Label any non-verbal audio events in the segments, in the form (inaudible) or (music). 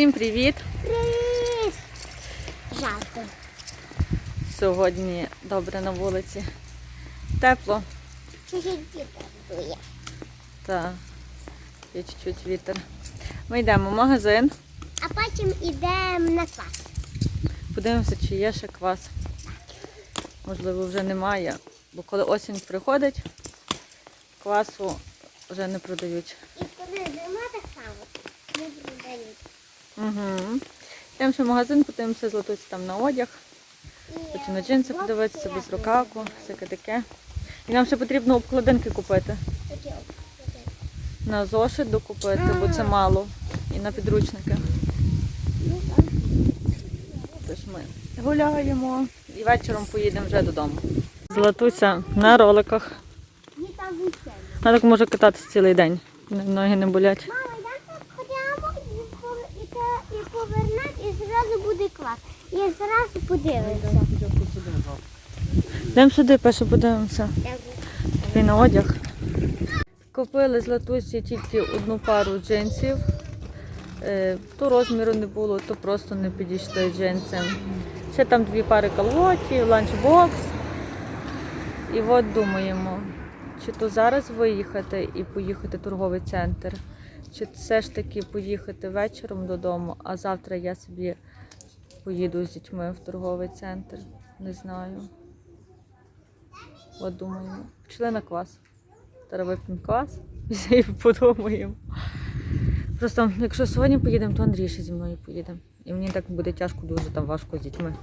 Усім привіт! Привіт! Жарко. Сьогодні добре на вулиці. Тепло Чуть-чуть вітер дує. та є чуть-чуть вітер. Ми йдемо в магазин, А потім йдемо на клас. подивимося, чи є ще квас. Можливо, вже немає, бо коли осінь приходить, квасу вже не продають. І коли зима так само, не продають. Угу. Йдемо ще в магазин, подивимося, златуся там на одяг. Хочу на джинси подивитися, без рукавку, всяке таке. І нам ще потрібно обкладинки купити. На зошит докупити, бо це мало. І на підручники. Тож ми гуляємо і вечором поїдемо вже додому. Златуся на роликах. Вона так може кататися цілий день. Ноги не болять. Мама, йдемо так ходимо і, пов- і, те- і повернемо, і зразу буде клас. І зразу подивимося. Йдемо сюди, перше подивимося. Такий на одяг. Купили з Латусі тільки одну пару джинсів. Е, То розміру не було, то просто не підійшли джинси. Ще там дві пари колготів, ланчбокс. І от думаємо, чи то зараз виїхати і поїхати в торговий центр, чи все ж таки поїхати вечором додому, а завтра я собі поїду з дітьми в торговий центр. Не знаю. От думаємо. Пішли на квас. Зараз вип'ємо квас (laughs) і подумаємо. Просто, якщо сьогодні поїдемо, то Андрій ще зі мною поїде. І мені так буде тяжко, дуже там важко з дітьми.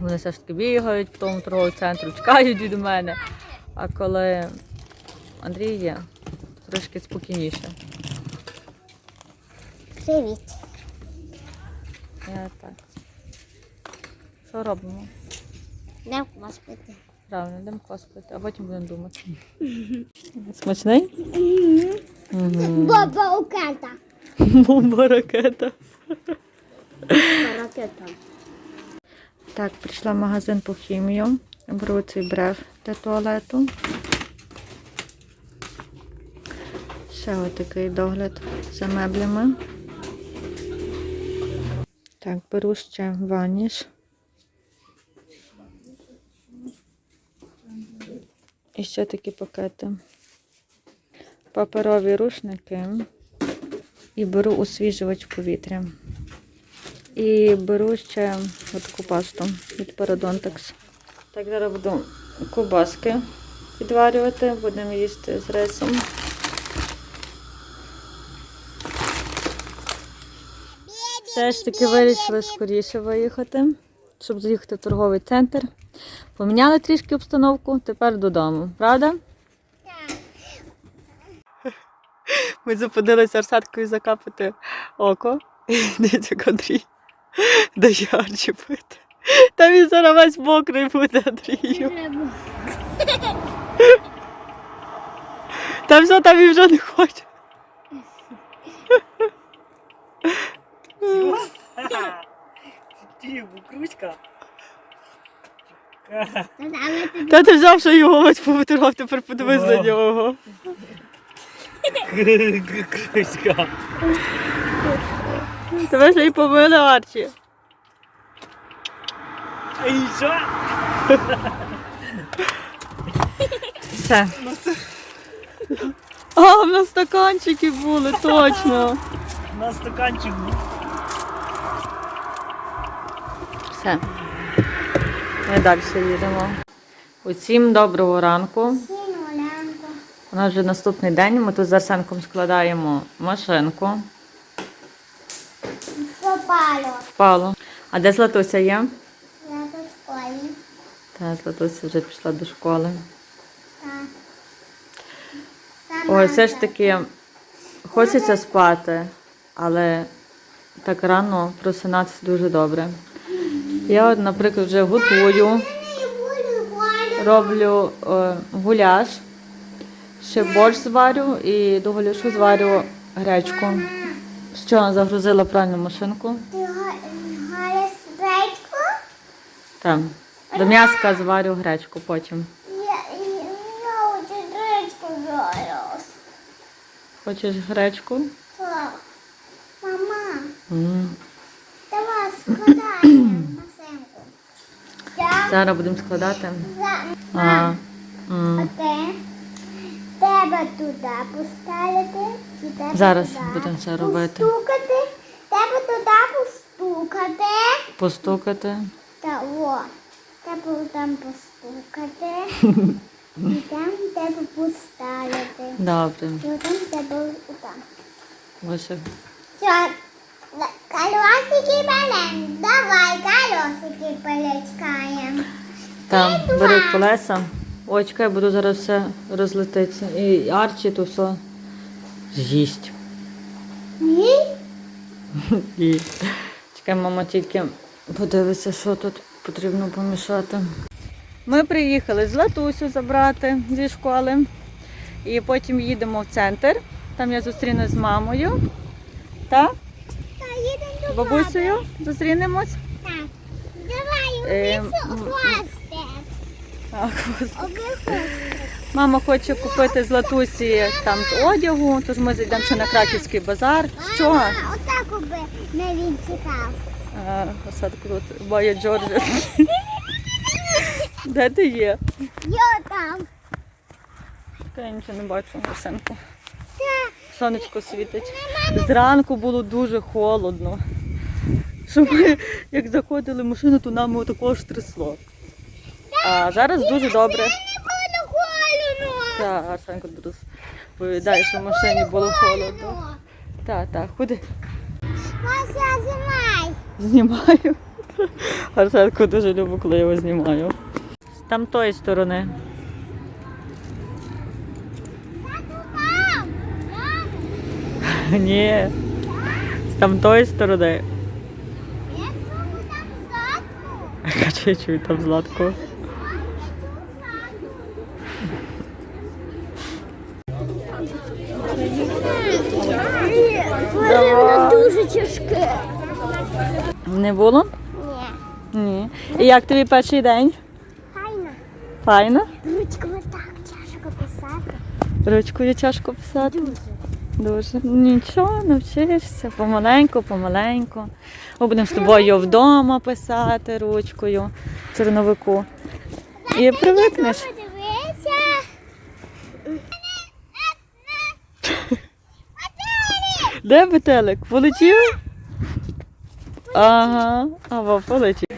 Вони все ж таки бігають по тому торговому центру, чекають від мене. А коли Андрій є, трошки спокійніше. Привіт. Я так. Що робимо? Йдемо в клас пити. Правильно, йдемо квас пити, а потім будемо думати. (laughs) Смачний? Мгм. Баба Уката. Бомба ракета. Ракета. Так, прийшла в магазин по хімію. Беру цей брев для туалету. Ще отакий догляд за меблями. Так, беру ще ваніш. І ще такі пакети. Паперові рушники. І беру освіжувач повітря. І беру ще таку пасту від Parodontax. Так, зараз буду ковбаски відварювати, будемо їсти з рисом. Все ж таки вирішили скоріше виїхати, щоб заїхати в торговий центр. Поміняли трішки обстановку, тепер додому, правда? Ми зупинилися Арсаткою закапати око. Дивіться, Андрій дає Арчі пити. Та він зараз весь мокрий буде, Андрію. Та все, там він вже не хоче. Ти кручка. Та ти взяв, що його ось повитирав, тепер подивись на нього. Кручка. Тебе ж і помили Арчі. А і що? Все. А, в нас стаканчики були, точно. На стаканчик. був. Все. Ми далі їдемо. Усім доброго ранку. У нас вже наступний день. Ми тут з Арсенком складаємо машинку. Попало. Впало. А де Златуся є? Я в школі. Та Златуся вже пішла до школи. Так. Ой, все ж таки хочеться спати, але так рано просинатися дуже добре. Я, от, наприклад, вже готую, роблю е, гуляш, ще борщ зварю і до гуляшу зварю гречку. Що загрузила правильно машинку? Ти га- гаєш речку? Там. До м'яска зварю гречку потім. Хочеш гречку? Так. Мама, Давай. Я Зараз будемо складати. А, м. Оте. Тебе туди поставити. і Зараз туди будемо це робити. Постукати. Тебе туди постукати. Постукати. Та о. Тебе там постукати. (laughs) І там тебе поставити. Добре. І там тебе там. Ось. Все. Колесики берем. Давай колесики полечкаємо. Там, бери колеса. Ой, чекай, буду зараз все розлетиться. І Арчі то все з'їсть. Ні? (laughs) І чекай, мама тільки подивиться, що тут потрібно помішати. Ми приїхали з Латусю забрати зі школи. І потім їдемо в центр. Там я зустрінусь з мамою. Та Та їдемо до бабусею зустрінемось. Так. Давай, унесу м- хвостик. Так. Мама хоче купити з Латусі там з одягу, тож ми зайдемо ще на Краківський базар. Що? Отак би не він ось так тут моя Джорджа. Де ти є? Я там. Та я нічого не бачу, Арсенку. Та, Сонечко світить. Зранку було дуже холодно. Що ми, як заходили в машину, то нам отакого ж трясло. А зараз дуже добре. Так, Арсенко розповідає, що в машині було холодно. Так, так, куди? Мася, знімай. Знімаю. Арсенко дуже любить, коли його знімаю. Там тої сторони. Тату там. Там. (laughs) Ні. З там тої сторони. Я чую там я чую там Златку. Дуже тяжке. Не було? Ні. Ні. І як тобі перший день? Файно. Файно? Ручками так тяжко писати. Ручкою тяжко писати. Дуже. Дуже. Нічого, навчишся. Помаленьку, помаленьку. Ми будемо з тобою вдома писати ручкою черновику. І привикнеш. Де метелик? Полетів? Ага, або полетів.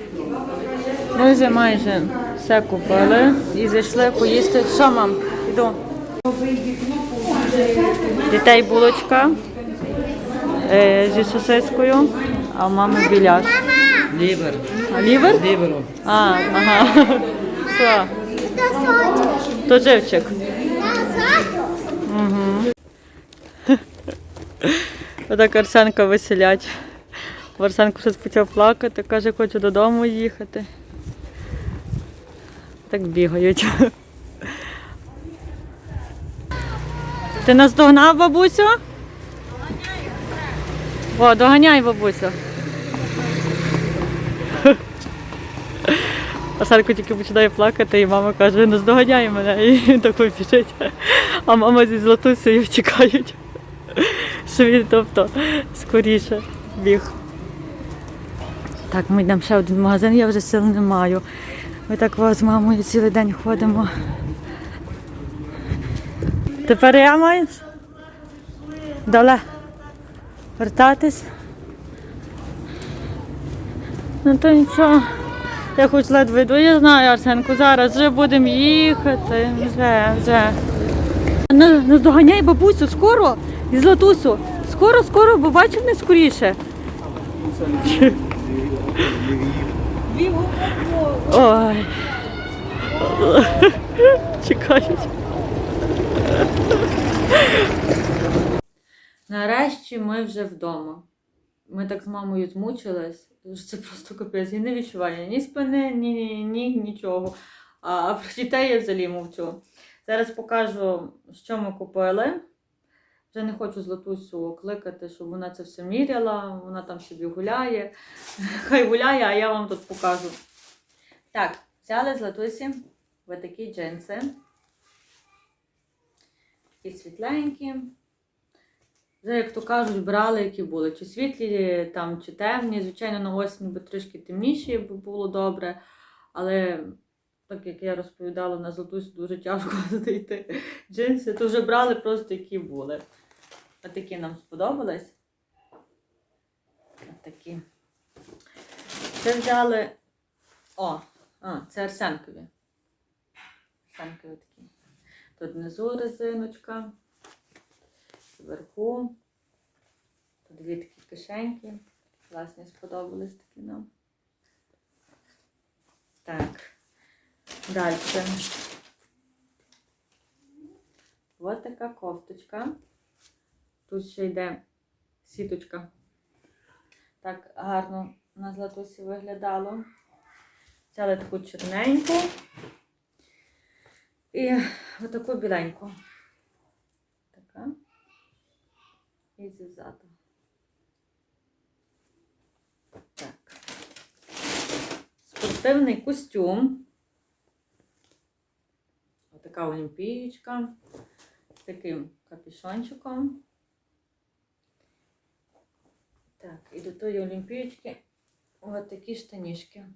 Ми вже майже все купили і зайшли поїсти. Що, мам? Іду. Дітей булочка е, зі сосискою, а у мами біляш. Лівер. А лівер? Лівером. А, ага. Що? То живчик. Сочі. Отак Арсенка веселять. Арсенко щось почав плакати, каже, хочу додому їхати. Так бігають. Ти нас догнав, бабусю? О, доганяй, бабусю. (laughs) Арсенко тільки починає плакати, і мама каже, не здоганяй мене. І він такий біжить. А мама зі златусею втікають. (laughs) Що він, тобто, скоріше біг. Так, ми йдемо ще один магазин, я вже сил не маю. Ми так з мамою цілий день ходимо. Тепер я маєш? Доле. Вертатись? Ну то нічого. Я хоч ледве йду, я знаю, Арсенку, зараз вже будемо їхати. Вже, вже. Не, не здоганяй бабусю, скоро. І златусю. Скоро, скоро, бо бачив не скоріше. Ой. (laughs) Чекають. Нарешті ми вже вдома. Ми так з мамою змучились, це просто капець. Я не відчуваю ні спини, ні, ні, ні, нічого. А про дітей я взагалі мовчу. Зараз покажу, що ми купили. Вже не хочу Златусю кликати, щоб вона це все міряла. Вона там собі гуляє. (laughs) Хай гуляє, а я вам тут покажу. Так, взяли Златусі ось такі джинси. Такі світленькі. Вже, як то кажуть, брали, які були. Чи світлі, там, чи темні. Звичайно, на осінь би трішки темніші було добре. Але так як я розповідала на Златусі, дуже тяжко (laughs) знайти джинси, то вже брали просто які були. А такі нам сподобались. Такі. Це взяли. О, а, це арсенкові. Арсенкові такі. Тут внизу резиночка, вверху. Тут дві такі кишеньки. Класні сподобались такі нам. Так. Далі. Ось така кофточка. Тут ще йде сіточка. Так гарно на златусі виглядало. Взяли таку чорненьку і отаку біленьку. Така. І ззаду. Так. Спортивний костюм. Отака олімпієчка. З таким капюшончиком. Так, і до тої олімпієчки ось такі штанішки.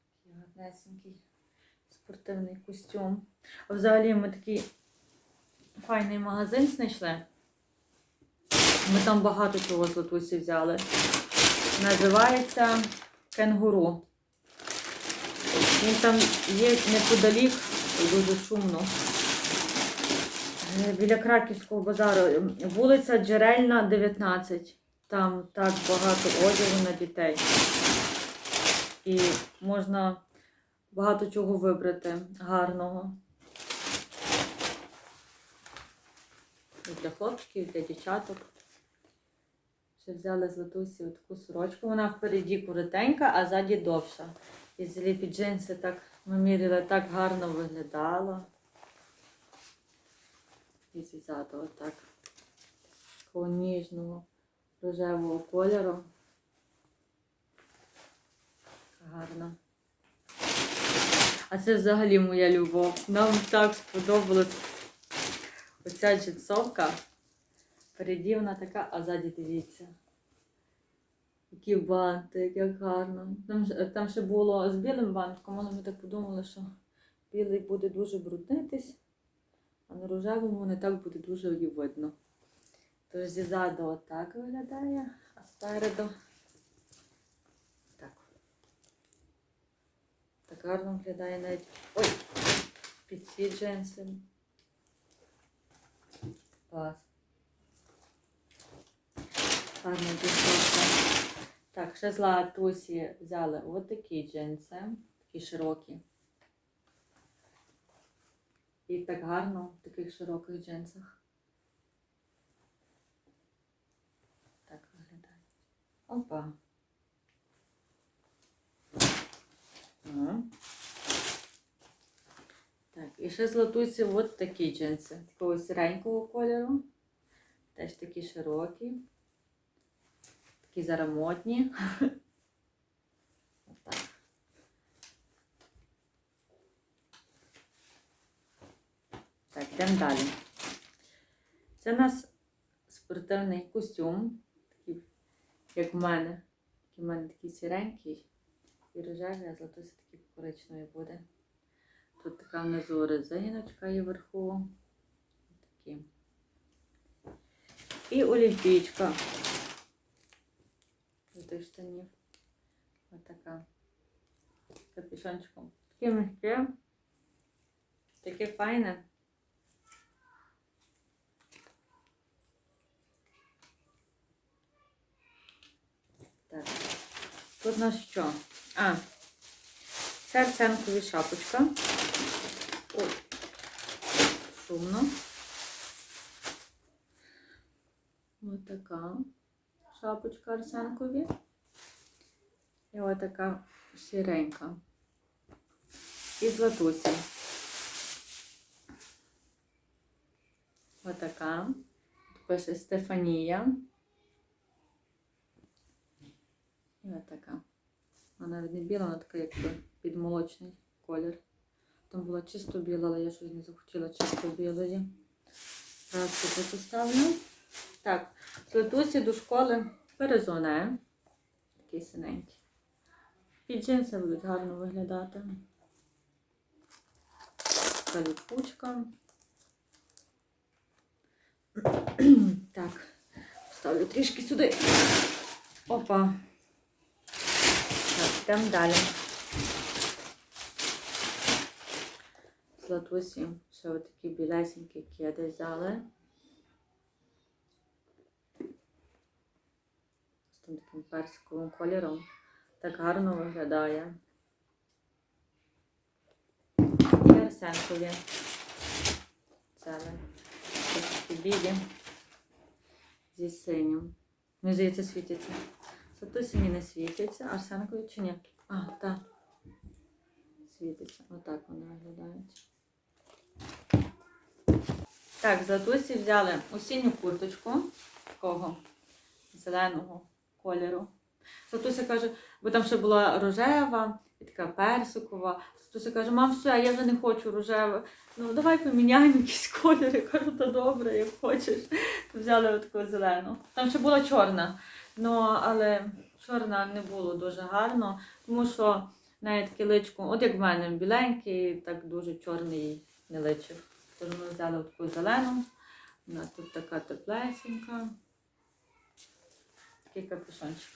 Такий гарнесенький спортивний костюм. А взагалі ми такий файний магазин знайшли. Ми там багато чого з Латусі взяли. Називається Кенгуру. Він там є неподалік, дуже шумно. Е, Біля Краківського базару. Вулиця Джерельна, 19. Там так багато одягу на дітей. І можна багато чого вибрати гарного. І для хлопчиків, і для дівчаток. Ще взяли з Латусі таку сорочку. Вона впереді коротенька, а ззаді довша. І взяли під джинси так ми міряли, так гарно виглядало. І ззаду отак. Такого ніжного рожевого кольору. Гарно. А це взагалі моя любов. Нам так сподобалась оця джинсовка. Впереді вона така, а ззаді дивіться. Які банти, як гарно. Там, там ще було з білим бантиком, але ми так подумали, що білий буде дуже бруднитись, а на рожевому не так буде дуже її видно. Тож ззаду отак виглядає, а спереду Гарно виглядає навіть. Ой! Під ці джинси. Клас. Гарна дівчинка. Так, ще з Латусі взяли от такі джинси, такі широкі. І так гарно в таких широких джинсах. Так виглядає. Опа. Ага. Так, і ще з Латусі от такі джинси. Такого сіренького кольору. Теж такі широкі. Такі. (laughs) Отак. Так, йдемо далі. Це у нас спортивний костюм, такий, як в мене. Такий в мене такий сіренький і рожевий, а златуся такий коричневий буде. Тут така внизу резиночка і вверху. Такі. І олімпійчка до тих штанів. Ось така. З капюшончиком. Таке мягке. Таке файне. Так. Тут у нас що? А, це арсенкові шапочка. Ось така шапочка арсенкові. І ось така сіренька. І з латусі. Ось така. Тут пише Стефанія. І ось така. Вона навіть не біла, вона така, як підмолочний колір. Там була чисто біла, але я щось не захотіла чисто білої. Так, сюди поставлю. Так, Летусі до школи перезоне. Такий синенький. Під джинси будуть гарно виглядати. Така ліпучка. (clears throat) Так, ставлю трішки сюди. Опа. Так, йдемо далі. З Латусі ще отакі білесенькі кеди взяли. З тим таким персиковим кольором. Так гарно виглядає. І Арсенкові. Ось такі білі зі синім. Мені здається, світяться. Сатусині не світяться, Арсенкові чи ні? А, так. Світиться. Отак вони виглядають. Так, з Латусі взяли осінню курточку такого зеленого кольору. Латуся каже, бо там ще була рожева і така персикова. Латуся каже, мам, все, я вже не хочу рожеве. Ну давай поміняємо якісь кольори. Кажу, то добре, як хочеш. Взяли отаку зелену. Там ще була чорна. Ну, але чорна не було дуже гарно, тому що навіть таке от як в мене біленький, так дуже чорний не личив. Тож ми взяли таку зелену. Вона тут така теплесенька. Такий капюшончик.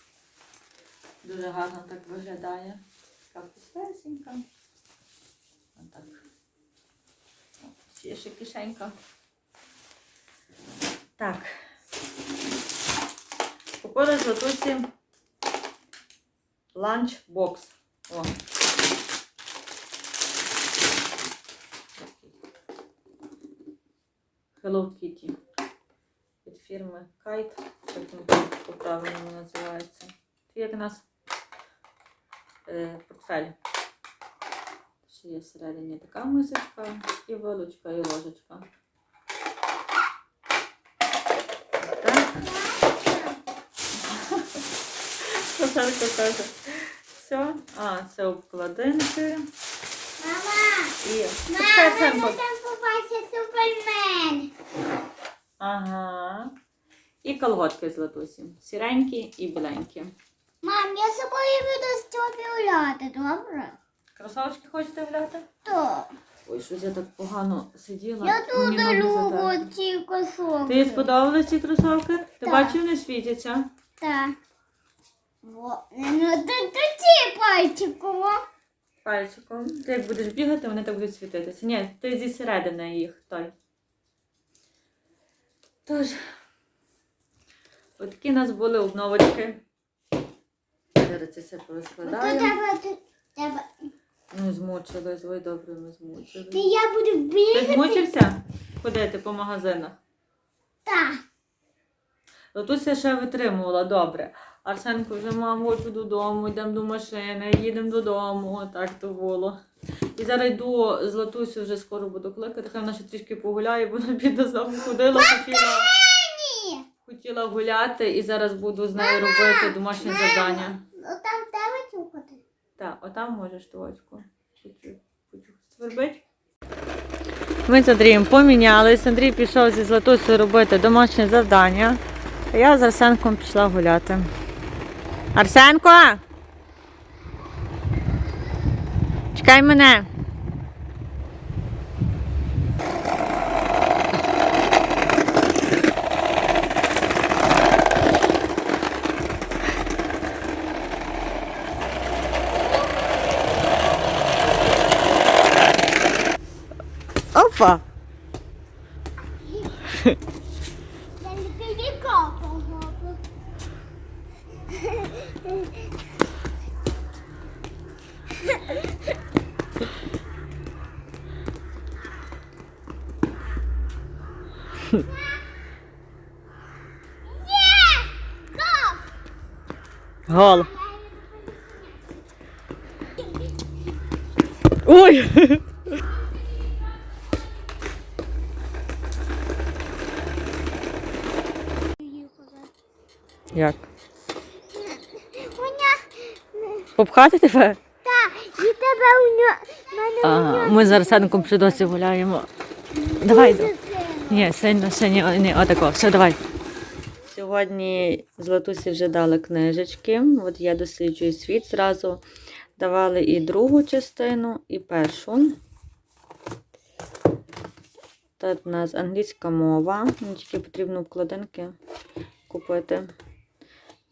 Дуже гарно так виглядає. Така пустесенька. Отак. Є ще кишенька. Так. Купили з Латусі ланчбокс. О. Hello Kitty. Від фірми Kite. Як він по-правильному називається. Як у нас е, портфель. Ще є всередині така мисочка, і вилочка, і ложечка. Так. (laughs) Все. А, це обкладинки. Мама, І мама, ми там побачив супермен. Ага. І колготки з латусі. Сіренькі і біленькі. Мам, я з собою буду з тобі гуляти, добре? Кросовочки хочете гуляти? Так. Ой, щось я так погано сиділа. Я Мені дуже ноги люблю затерли. ці косовки. Тобі сподобались ці кросовки? Ти Так. бачив, не світяться? Так. Во, ну тут тут ці пальчиково. Пальчиком. Ти як будеш бігати, вони так будуть світитися. Ні, ти зі середини їх той. Тож, отакі у нас були обновочки. Зараз це все порозкладаю. Ну, змучились, ой, добре, ми змучились. я буду Ти бігати. змучився ходити по магазинах? Так. Латуся ще витримувала добре. Арсенко вже мам, хочу додому, йдемо до машини, їдемо додому. Так то було. І зараз йду з Латусю вже скоро буду кликати, хай вона ще трішки погуляє, бо вона бідна знову ходила, хотіла, хотіла гуляти і зараз буду з нею робити домашнє завдання. Ну там треба чухати. Так, отам можеш точку. Свербить. Ми з Андрієм помінялись. Андрій пішов зі Златусею робити домашнє завдання. А я з Арсенком пішла гуляти. Арсенко! Чекай мене. Опа! Я не підікопав. Є! Гоп! Гол. Ой! Як? Попхати тебе? Ми з Арсенком при досі гуляємо. Давай. Ні, сильно ще ні, ні, отако. Все, давай. Сьогодні Златусі вже дали книжечки. От я досліджую світ. Зразу давали і другу частину, і першу. Тут у нас англійська мова. Мені тільки потрібно вкладинки купити.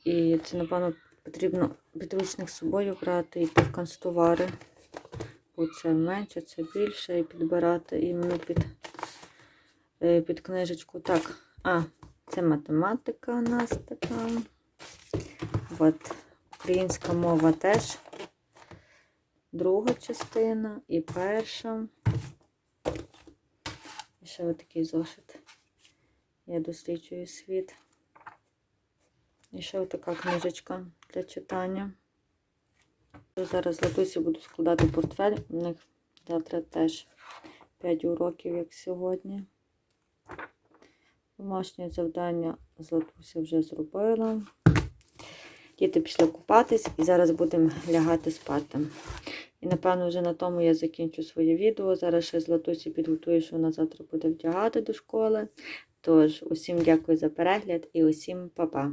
І це, напевно, потрібно підручник з собою брати і під канцтовари. Бо це менше, це більше, і підбирати іменно під, е, під книжечку. Так, а, це математика у нас така. От, українська мова теж. Друга частина і перша. І ще отакий зошит. Я досліджую світ. І ще отака книжечка для читання. Зараз Латусі буду складати портфель. У них завтра теж 5 уроків, як сьогодні. Домашнє завдання Златуся вже зробила. Діти пішли купатись і зараз будемо лягати спати. І напевно вже на тому я закінчу своє відео. Зараз ще Златусі підготую, що вона завтра буде вдягати до школи. Тож, усім дякую за перегляд і усім па-па.